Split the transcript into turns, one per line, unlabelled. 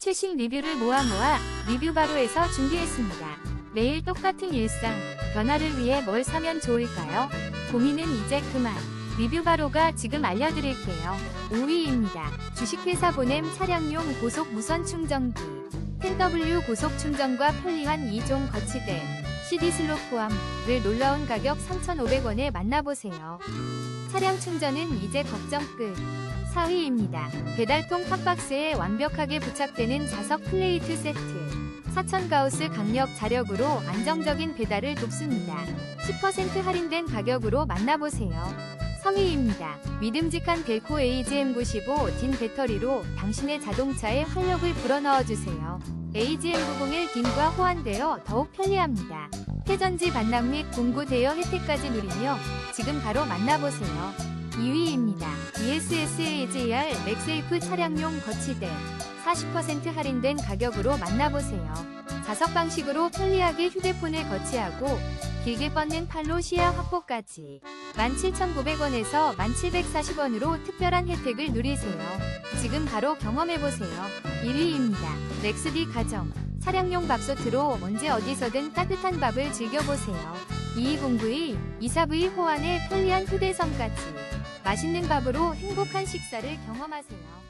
최신 리뷰를 모아 모아 리뷰 바로에서 준비했습니다. 매일 똑같은 일상, 변화를 위해 뭘 사면 좋을까요? 고민은 이제 그만. 리뷰 바로가 지금 알려드릴게요. 5위입니다. 주식회사 보냄 차량용 고속 무선 충전기. 10W 고속 충전과 편리한 2종 거치대. CD 슬롯 포함을 놀라운 가격 3,500원에 만나보세요. 차량 충전은 이제 걱정 끝. 4위입니다. 배달통 팝박스에 완벽하게 부착되는 자석 플레이트 세트. 4000 가우스 강력 자력으로 안정적인 배달을 돕습니다. 10% 할인된 가격으로 만나보세요. 3위입니다. 믿음직한 델코 AGM95 딘 배터리로 당신의 자동차에 활력을 불어넣어주세요. AGM901 딘과 호환되어 더욱 편리합니다. 회전지 반납 및 공구 대여 혜택까지 누리며 지금 바로 만나보세요. 2위입니다. E ESS AJR 맥세이프 차량용 거치대 40% 할인된 가격으로 만나보세요. 자석 방식으로 편리하게 휴대폰을 거치하고 길게 뻗는 팔로 시야 확보까지 17,900원에서 1,740원으로 특별한 혜택을 누리세요. 지금 바로 경험해보세요. 1위입니다. 렉스디 가정 차량용 밥솥으로 언제 어디서든 따뜻한 밥을 즐겨보세요. 2209의 24V 호환의 편리한 휴대성까지 맛있는 밥으로 행복한 식사를 경험하세요.